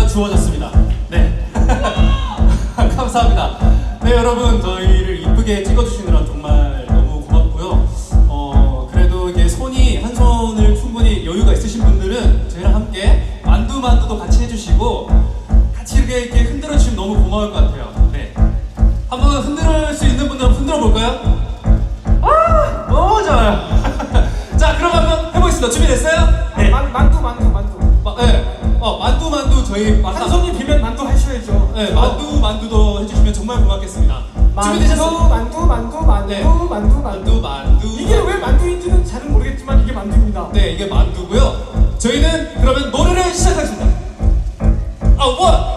주어졌습니다. 네. 감사합니다. 네, 여러분, 저희를 이쁘게 찍어주시느라 정말 너무 고맙고요. 어, 그래도 이게 손이, 한 손을 충분히 여유가 있으신 분들은 저희랑 함께 만두 만두도 같이 해주시고 같이 이렇게, 이렇게 흔들어 주시면 너무 고마울 것 같아요. 네. 한번 흔들 수 있는 분들은 흔들어 볼까요? 저희 한 마사 손이 비면 만두 하셔야죠 네, 만두 만두도 해주시면 정말 고맙겠습니다. 준비되셨어요? 만두 만두 만두 네. 만두 만두 만두 만두. 이게 왜 만두인지는 잘은 모르겠지만 이게 만두입니다 네, 이게 만두고요. 저희는 그러면 노래를 시작하겠습니다. 아 원,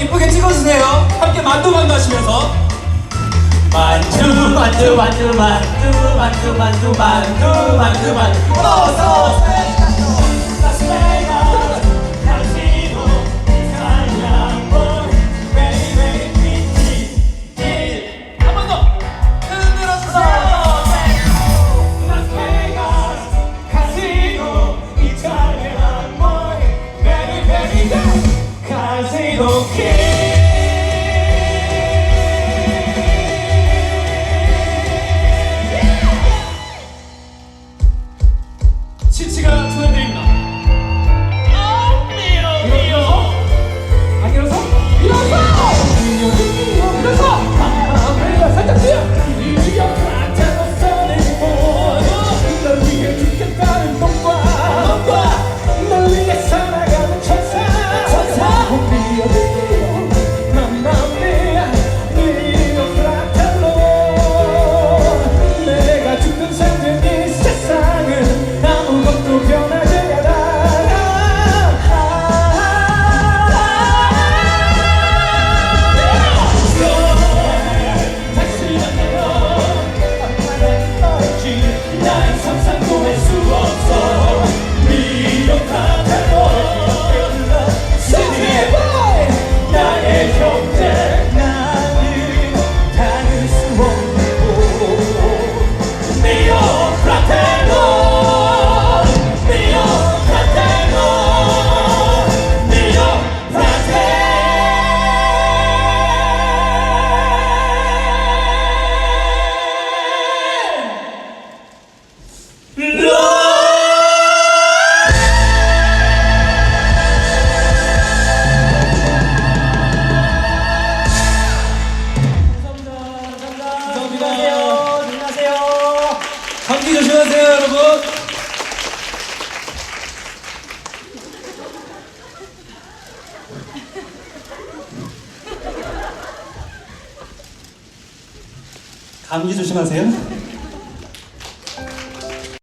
이쁘게 찍어주세요. 함께 만두 만두 하시면서. 만두 만두 만두 만두 만두 만두 만두 만두 만두. 어서 라스 치치가 감기 조심하세요.